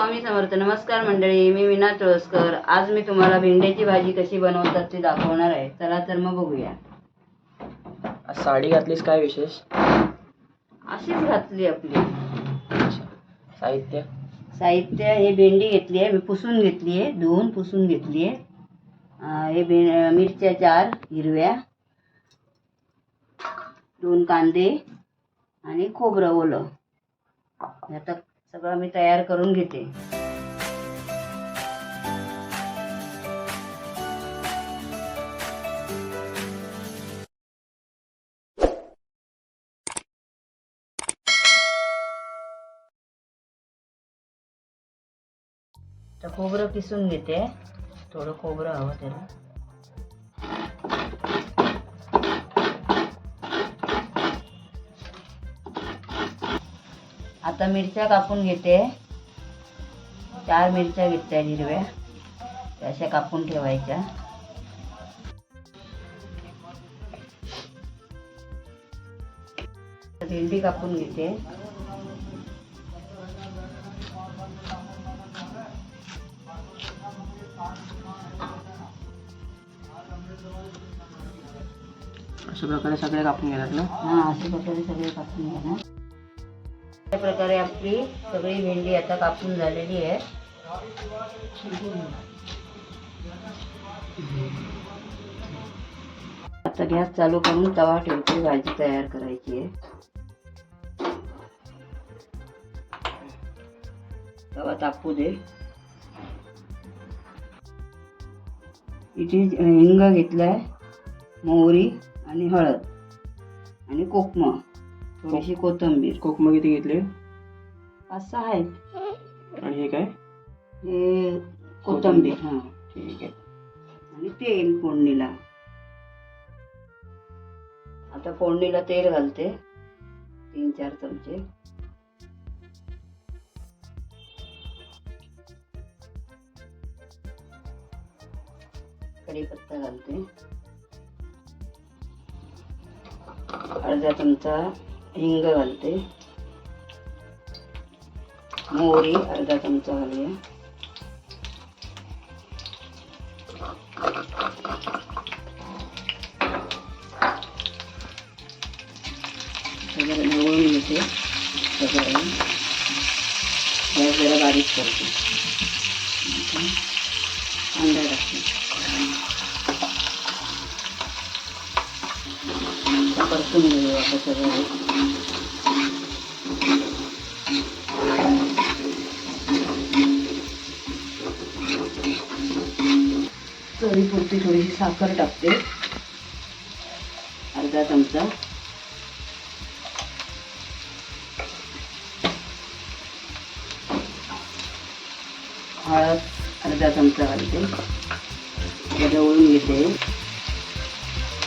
स्वामी समर्थ नमस्कार मंडळी मी विना तुळसकर. आज मी तुम्हाला भेंड्याची भाजी कशी बनवतात ते दाखवणार आहे. चला तर मग बघूया. आज साडी घातलीस काय विशेष? अशीच घातली आपली. साहित्य? साहित्य हे भेंडी घेतली आहे. मी पुसून घेतली आहे. धुवून पुसून घेतली आहे. हे भे मिरच्या चार हिरव्या. दोन कांदे. आणि खोबरं ओलं. आता सगळं मी तयार करून घेते. तर खोबरं किसून घेते. थोडं खोबरं हवं त्याला. आता मिरच्या कापून घेते. चार मिरच्या घेतल्या हिरव्या. अशा कापून ठेवायच्या. भेंडी कापून घेते. अशा प्रकारे सगळे कापून घेतात ना? हा अशा प्रकारे सगळे कापून घेणार. प्रकारे आपली सगळी भेंडी आता कापून झालेली आहे. आता गॅस चालू करून तवा ठेवते भाजी तयार करायची आहे. तवा तापू दे. इथे हिंग घेतलाय मोहरी आणि हळद आणि कोकम. थोडीशी कोथिंबीर. कोकम किती घेतले? पाच सहा आहेत. आणि हे काय? हे कोथिंबीर हां. ठीक आहे. आणि तेल फोडणीला. आता फोडणीला तेल घालते. तीन चार चमचे. कढीपत्ता घालते. अर्धा चमचा. हिंग घालते मोहरी अर्धा चमचा घालूया सगळं निवळून घेते सगळं गॅस जरा बारीक करते आता टाकते परतून घेऊ आता सगळं चवीपुरती थोडीशी साखर टाकते. अर्धा चमचा. हळद अर्धा चमचा घालते. ते घेते.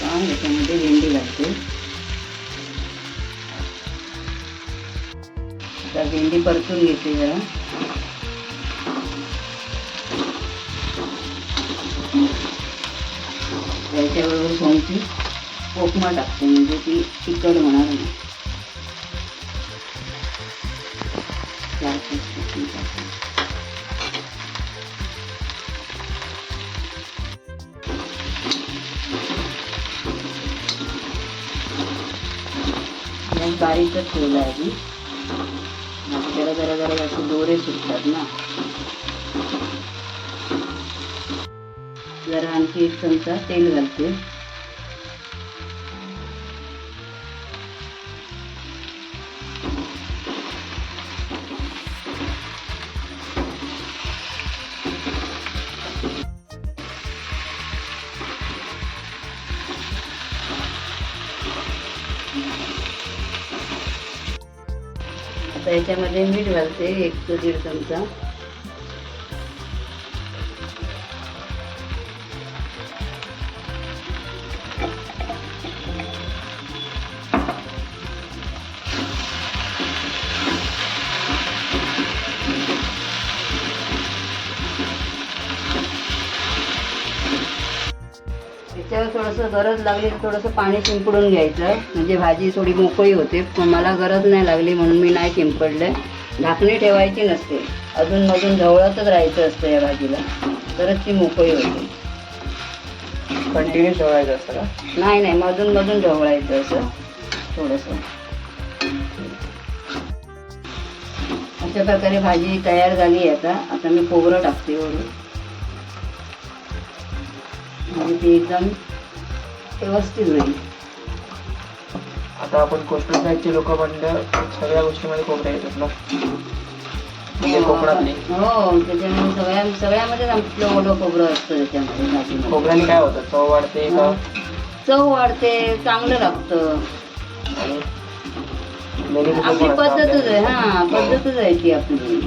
आता याच्यामध्ये भेंडी घालते आता भेंडी परतून घेते जरा त्याच्याबरोबर कोणती कोकमा टाकते म्हणजे ती तिखट होणार नाही चार बारीकच ठेवला आहे म्हणजे मी जरा जरा जरा असे दोरे सुटतात ना. जरा आणखी एक चमचा तेल घालते. आता याच्यामध्ये मीठ घालते एक ते दीड चमचा. त्याच्यावर थोडंसं गरज लागली तर थोडंसं पाणी शिंपडून घ्यायचं. म्हणजे भाजी थोडी मोकळी होते पण मला गरज नाही लागली म्हणून मी नाही शिंपडलं. झाकणी ठेवायची नसते. अजून मधून ढवळतच राहायचं असतं या भाजीला. तरच ती मोकळी होते. कंटिन्यू ठेवायचं असतं का? नाही नाही मधून मधून ढवळायचं असं. थोडंसं. अशा प्रकारे भाजी तयार झाली आहे आता. आता मी खोबरं टाकते वरून. म्हणजे ती एकदम व्यवस्थित होईल. आता आपण कोस्टल साईडचे लोक म्हणलं सगळ्या गोष्टीमध्ये खोबरे येतात ना? म्हणजे कोकणातली. हो त्याच्यामुळे सगळ्या सगळ्यामध्येच आपलं ओलं खोबरं असतं त्याच्यामध्ये. खोबऱ्याने काय होतं? चव वाढते का? चव वाढते चांगलं लागतं. आणि आपली पद्धतच आहे. हा पद्धतच आहे ती आपली.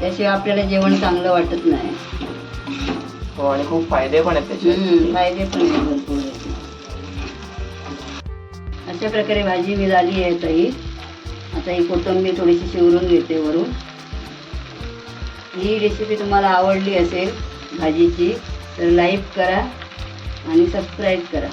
त्याशिवाय आपल्याला जेवण चांगलं वाटत नाही. हो आणि खूप फायदे पण आहेत त्याचे. फायदे पण आहे भरपूर. अशा प्रकारे भाजी मी झाली आहे ताई आता ही कोथिंबीर थोडीशी शिवरून घेते वरून. ही रेसिपी तुम्हाला आवडली असेल भाजीची तर लाईक करा आणि सबस्क्राईब करा.